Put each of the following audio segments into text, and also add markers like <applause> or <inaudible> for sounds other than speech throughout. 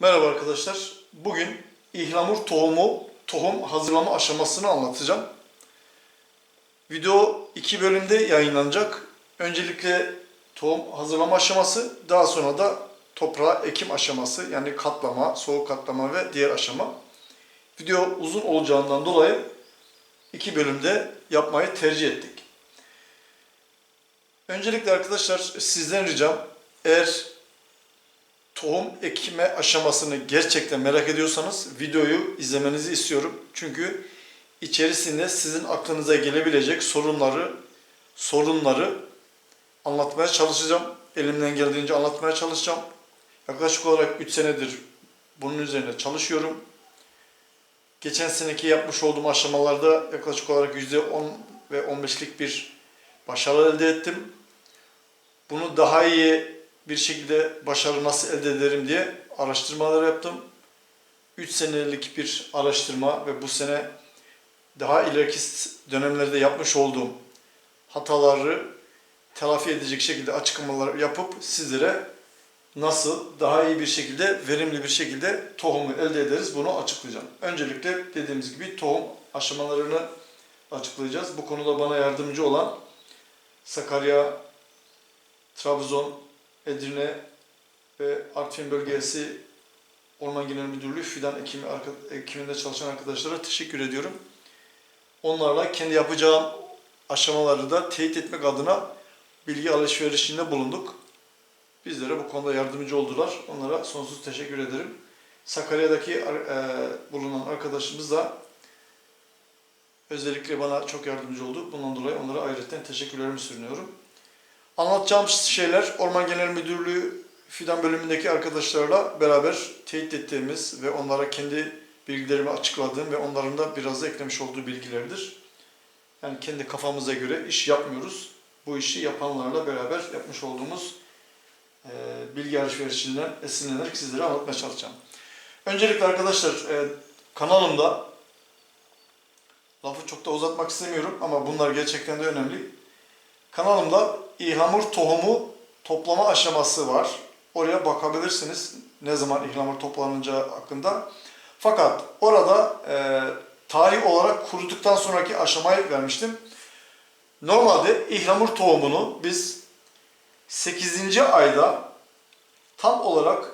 Merhaba arkadaşlar. Bugün ihlamur tohumu, tohum hazırlama aşamasını anlatacağım. Video iki bölümde yayınlanacak. Öncelikle tohum hazırlama aşaması, daha sonra da toprağa ekim aşaması yani katlama, soğuk katlama ve diğer aşama. Video uzun olacağından dolayı iki bölümde yapmayı tercih ettik. Öncelikle arkadaşlar sizden ricam eğer tohum ekime aşamasını gerçekten merak ediyorsanız videoyu izlemenizi istiyorum. Çünkü içerisinde sizin aklınıza gelebilecek sorunları sorunları anlatmaya çalışacağım. Elimden geldiğince anlatmaya çalışacağım. Yaklaşık olarak 3 senedir bunun üzerine çalışıyorum. Geçen seneki yapmış olduğum aşamalarda yaklaşık olarak %10 ve 15'lik bir başarı elde ettim. Bunu daha iyi bir şekilde başarı nasıl elde ederim diye araştırmalar yaptım. 3 senelik bir araştırma ve bu sene daha ileriki dönemlerde yapmış olduğum hataları telafi edecek şekilde açıklamalar yapıp sizlere nasıl daha iyi bir şekilde, verimli bir şekilde tohumu elde ederiz bunu açıklayacağım. Öncelikle dediğimiz gibi tohum aşamalarını açıklayacağız. Bu konuda bana yardımcı olan Sakarya, Trabzon, Edirne ve Artvin bölgesi Orman Genel Müdürlüğü fidan ekimi, ekiminde çalışan arkadaşlara teşekkür ediyorum. Onlarla kendi yapacağım aşamaları da teyit etmek adına bilgi alışverişinde bulunduk. Bizlere bu konuda yardımcı oldular. Onlara sonsuz teşekkür ederim. Sakarya'daki ar- e, bulunan arkadaşımız da özellikle bana çok yardımcı oldu. Bundan dolayı onlara ayrıca teşekkürlerimi sunuyorum. Anlatacağım şeyler Orman Genel Müdürlüğü Fidan bölümündeki arkadaşlarla beraber teyit ettiğimiz ve onlara kendi bilgilerimi açıkladığım ve onların da biraz da eklemiş olduğu bilgilerdir. Yani kendi kafamıza göre iş yapmıyoruz. Bu işi yapanlarla beraber yapmış olduğumuz e, bilgi alışverişinden esinlenerek sizlere anlatmaya çalışacağım. Öncelikle arkadaşlar e, kanalımda lafı çok da uzatmak istemiyorum ama bunlar gerçekten de önemli. Kanalımda ihlamur tohumu toplama aşaması var. Oraya bakabilirsiniz ne zaman ihlamur toplanacağı hakkında. Fakat orada e, tarih olarak kuruduktan sonraki aşamayı vermiştim. Normalde ihlamur tohumunu biz 8. ayda tam olarak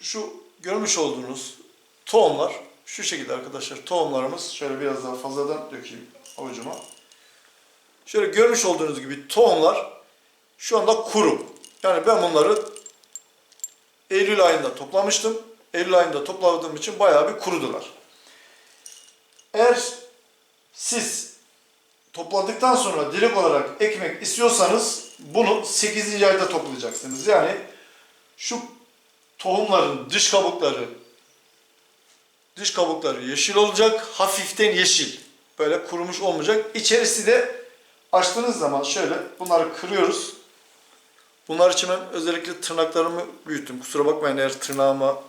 şu görmüş olduğunuz tohumlar şu şekilde arkadaşlar tohumlarımız şöyle biraz daha fazladan dökeyim avucuma. Şöyle görmüş olduğunuz gibi tohumlar şu anda kuru. Yani ben bunları Eylül ayında toplamıştım. Eylül ayında topladığım için bayağı bir kurudular. Eğer siz topladıktan sonra direkt olarak ekmek istiyorsanız bunu 8. ayda toplayacaksınız. Yani şu tohumların dış kabukları dış kabukları yeşil olacak. Hafiften yeşil. Böyle kurumuş olmayacak. İçerisi de açtığınız zaman şöyle bunları kırıyoruz. Bunlar için ben özellikle tırnaklarımı büyüttüm. Kusura bakmayın eğer tırnağıma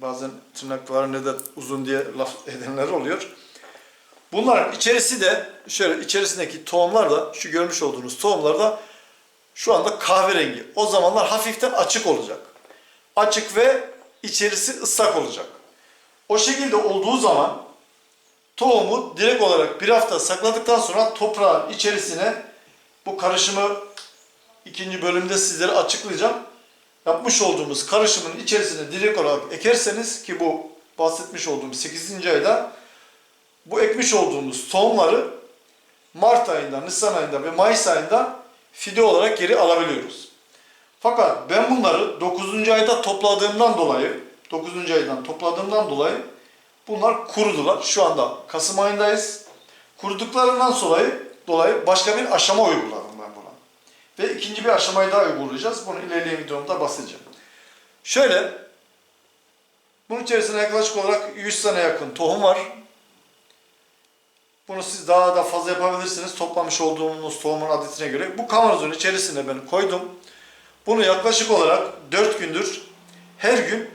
bazen tırnaklar ne de uzun diye laf <laughs> edenler oluyor. Bunların içerisi de şöyle içerisindeki tohumlar da şu görmüş olduğunuz tohumlar da şu anda kahverengi. O zamanlar hafiften açık olacak. Açık ve içerisi ıslak olacak. O şekilde olduğu zaman tohumu direkt olarak bir hafta sakladıktan sonra toprağın içerisine bu karışımı ikinci bölümde sizlere açıklayacağım. Yapmış olduğumuz karışımın içerisine direkt olarak ekerseniz ki bu bahsetmiş olduğum 8. ayda bu ekmiş olduğumuz tohumları Mart ayında, Nisan ayında ve Mayıs ayında fide olarak geri alabiliyoruz. Fakat ben bunları 9. ayda topladığımdan dolayı 9. aydan topladığımdan dolayı bunlar kurudular. Şu anda Kasım ayındayız. Kuruduklarından dolayı, dolayı başka bir aşama uyguladım ben buna. Ve ikinci bir aşamayı daha uygulayacağız. Bunu ilerleyen videomda bahsedeceğim. Şöyle bunun içerisine yaklaşık olarak 100 tane yakın tohum var. Bunu siz daha da fazla yapabilirsiniz. Toplamış olduğunuz tohumun adetine göre. Bu kavanozun içerisine ben koydum. Bunu yaklaşık olarak 4 gündür her gün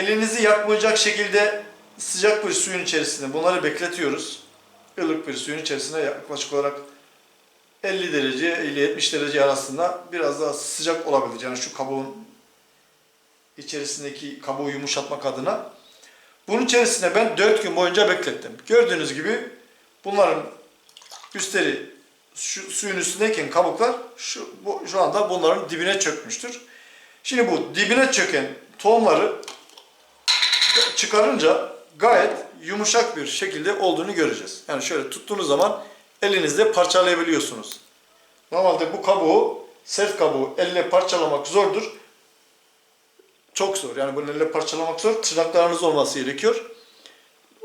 elinizi yakmayacak şekilde sıcak bir suyun içerisinde bunları bekletiyoruz. Ilık bir suyun içerisine yaklaşık olarak 50 derece ile 70 derece arasında biraz daha sıcak olabilir. Yani şu kabuğun içerisindeki kabuğu yumuşatmak adına. Bunun içerisine ben 4 gün boyunca beklettim. Gördüğünüz gibi bunların üstleri şu suyun üstündeyken kabuklar şu, bu, şu anda bunların dibine çökmüştür. Şimdi bu dibine çöken tohumları çıkarınca gayet yumuşak bir şekilde olduğunu göreceğiz. Yani şöyle tuttuğunuz zaman elinizde parçalayabiliyorsunuz. Normalde bu kabuğu, sert kabuğu elle parçalamak zordur. Çok zor. Yani bunu elle parçalamak zor. Tırnaklarınız olması gerekiyor.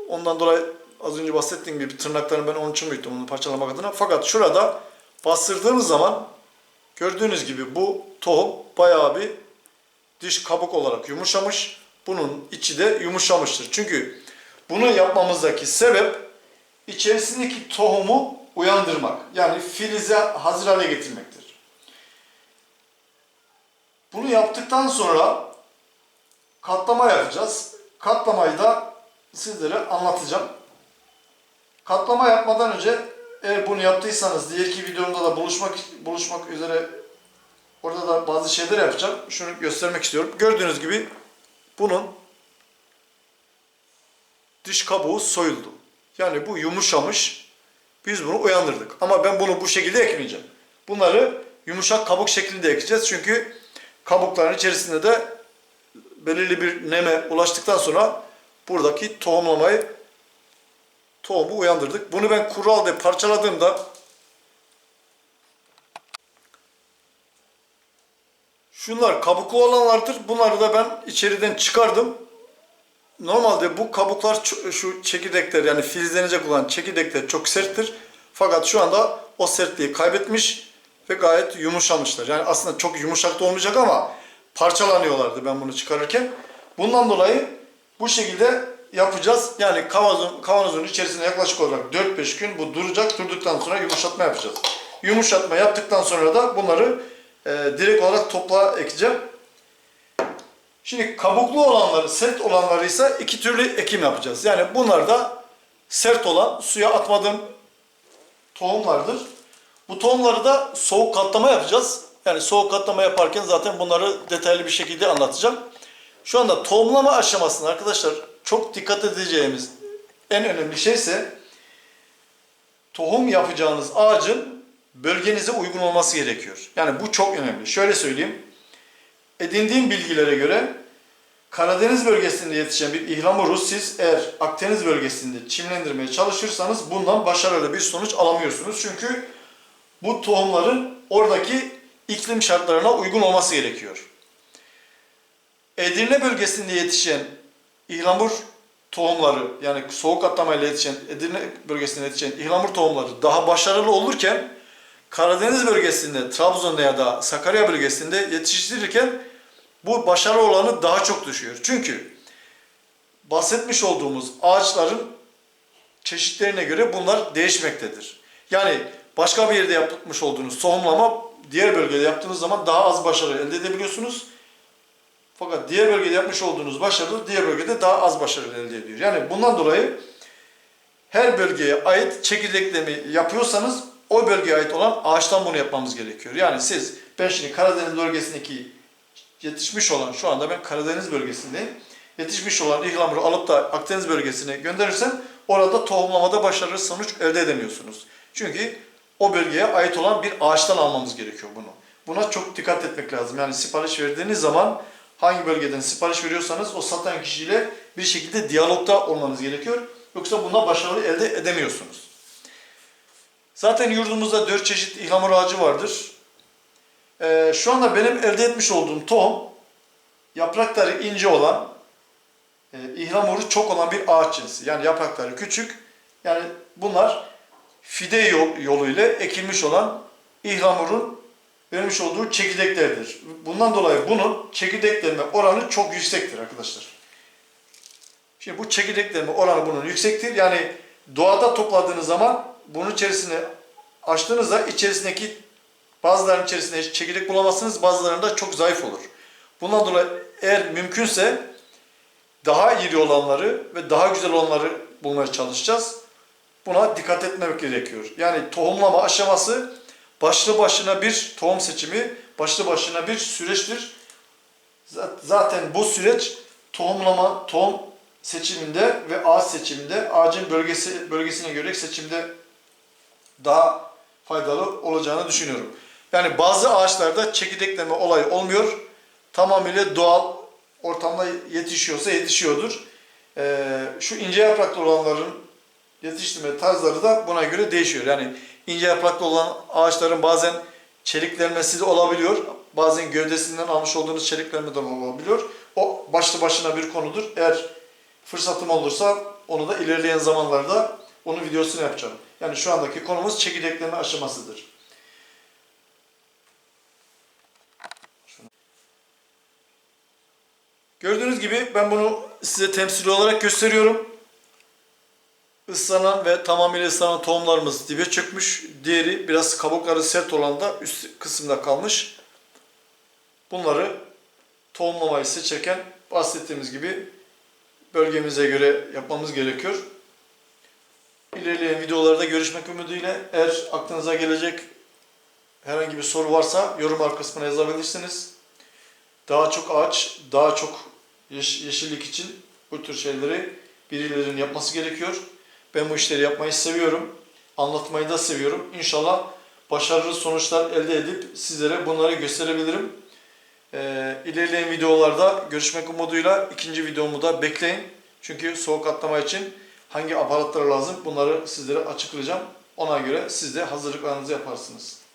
Ondan dolayı az önce bahsettiğim gibi tırnaklarını ben onun için büyüttüm onu parçalamak adına. Fakat şurada bastırdığınız zaman gördüğünüz gibi bu tohum bayağı bir dış kabuk olarak yumuşamış. Bunun içi de yumuşamıştır. Çünkü bunu yapmamızdaki sebep içerisindeki tohumu uyandırmak. Yani filize hazır hale getirmektir. Bunu yaptıktan sonra katlama yapacağız. Katlamayı da sizlere anlatacağım. Katlama yapmadan önce eğer bunu yaptıysanız diğerki videomda da buluşmak buluşmak üzere orada da bazı şeyler yapacağım. Şunu göstermek istiyorum. Gördüğünüz gibi bunun dış kabuğu soyuldu. Yani bu yumuşamış. Biz bunu uyandırdık. Ama ben bunu bu şekilde ekmeyeceğim. Bunları yumuşak kabuk şeklinde ekeceğiz. Çünkü kabukların içerisinde de belirli bir neme ulaştıktan sonra buradaki tohumlamayı tohumu uyandırdık. Bunu ben kuru halde parçaladığımda şunlar kabuklu olanlardır. Bunları da ben içeriden çıkardım. Normalde bu kabuklar şu çekirdekler yani filizlenecek olan çekirdekler çok serttir. Fakat şu anda o sertliği kaybetmiş ve gayet yumuşamışlar. Yani aslında çok yumuşak da olmayacak ama parçalanıyorlardı ben bunu çıkarırken. Bundan dolayı bu şekilde yapacağız. Yani kavanozun, kavanozun içerisinde yaklaşık olarak 4-5 gün bu duracak. Durduktan sonra yumuşatma yapacağız. Yumuşatma yaptıktan sonra da bunları e, direkt olarak toprağa ekeceğim. Şimdi kabuklu olanları, sert olanları ise iki türlü ekim yapacağız. Yani bunlar da sert olan, suya atmadığım tohumlardır. Bu tohumları da soğuk katlama yapacağız. Yani soğuk katlama yaparken zaten bunları detaylı bir şekilde anlatacağım. Şu anda tohumlama aşamasında arkadaşlar çok dikkat edeceğimiz en önemli şey ise tohum yapacağınız ağacın bölgenize uygun olması gerekiyor. Yani bu çok önemli. Şöyle söyleyeyim. Edindiğim bilgilere göre Karadeniz bölgesinde yetişen bir ihlamuru siz eğer Akdeniz bölgesinde çimlendirmeye çalışırsanız bundan başarılı bir sonuç alamıyorsunuz. Çünkü bu tohumların oradaki iklim şartlarına uygun olması gerekiyor. Edirne bölgesinde yetişen ihlamur tohumları yani soğuk atlamayla yetişen Edirne bölgesinde yetişen ihlamur tohumları daha başarılı olurken Karadeniz bölgesinde Trabzon'da ya da Sakarya bölgesinde yetiştirirken bu başarı oranı daha çok düşüyor. Çünkü bahsetmiş olduğumuz ağaçların çeşitlerine göre bunlar değişmektedir. Yani başka bir yerde yapmış olduğunuz tohumlama diğer bölgede yaptığınız zaman daha az başarı elde edebiliyorsunuz. Fakat diğer bölgede yapmış olduğunuz başarı diğer bölgede daha az başarı elde ediyor. Yani bundan dolayı her bölgeye ait çekirdekleme yapıyorsanız o bölgeye ait olan ağaçtan bunu yapmamız gerekiyor. Yani siz ben şimdi Karadeniz bölgesindeki yetişmiş olan şu anda ben Karadeniz bölgesindeyim. Yetişmiş olan ihlamuru alıp da Akdeniz bölgesine gönderirsem orada tohumlamada başarılı sonuç elde edemiyorsunuz. Çünkü o bölgeye ait olan bir ağaçtan almamız gerekiyor bunu. Buna çok dikkat etmek lazım. Yani sipariş verdiğiniz zaman hangi bölgeden sipariş veriyorsanız o satan kişiyle bir şekilde diyalogda olmanız gerekiyor. Yoksa bunda başarılı elde edemiyorsunuz. Zaten yurdumuzda dört çeşit ihlamur ağacı vardır. Ee, şu anda benim elde etmiş olduğum tohum yaprakları ince olan, e, ihlamuru çok olan bir ağaç cinsi. Yani yaprakları küçük. Yani bunlar fide yol, yoluyla ekilmiş olan ihlamurun vermiş olduğu çekirdeklerdir. Bundan dolayı bunun çekirdeklenme oranı çok yüksektir arkadaşlar. Şimdi bu çekirdeklenme oranı bunun yüksektir. Yani doğada topladığınız zaman bunun içerisine açtığınızda içerisindeki bazılarının içerisinde çekirdek bulamazsınız, bazılarında çok zayıf olur. Bundan dolayı eğer mümkünse daha iri olanları ve daha güzel olanları bulmaya çalışacağız. Buna dikkat etmek gerekiyor. Yani tohumlama aşaması başlı başına bir tohum seçimi, başlı başına bir süreçtir. Zaten bu süreç tohumlama, tohum seçiminde ve ağaç seçiminde ağacın bölgesi bölgesine göre seçimde daha faydalı olacağını düşünüyorum. Yani bazı ağaçlarda çekirdekleme olayı olmuyor. Tamamıyla doğal ortamda yetişiyorsa yetişiyordur. Ee, şu ince yapraklı olanların yetiştirme tarzları da buna göre değişiyor. Yani ince yapraklı olan ağaçların bazen çeliklenmesi de olabiliyor. Bazen gövdesinden almış olduğunuz çeliklenme de olabiliyor. O başlı başına bir konudur. Eğer fırsatım olursa onu da ilerleyen zamanlarda onun videosunu yapacağım. Yani şu andaki konumuz çekirdekleme aşamasıdır. Gördüğünüz gibi ben bunu size temsili olarak gösteriyorum. Islanan ve tamamıyla ıslanan tohumlarımız dibe çökmüş. Diğeri biraz kabukları sert olan da üst kısımda kalmış. Bunları tohumlamayı seçerken bahsettiğimiz gibi bölgemize göre yapmamız gerekiyor. İlerleyen videolarda görüşmek ümidiyle eğer aklınıza gelecek herhangi bir soru varsa yorum kısmına yazabilirsiniz. Daha çok ağaç, daha çok yeş- yeşillik için bu tür şeyleri birilerinin yapması gerekiyor. Ben bu işleri yapmayı seviyorum. Anlatmayı da seviyorum. İnşallah başarılı sonuçlar elde edip sizlere bunları gösterebilirim. Ee, ilerleyen videolarda görüşmek umuduyla ikinci videomu da bekleyin. Çünkü soğuk atlama için hangi aparatlar lazım bunları sizlere açıklayacağım. Ona göre siz de hazırlıklarınızı yaparsınız.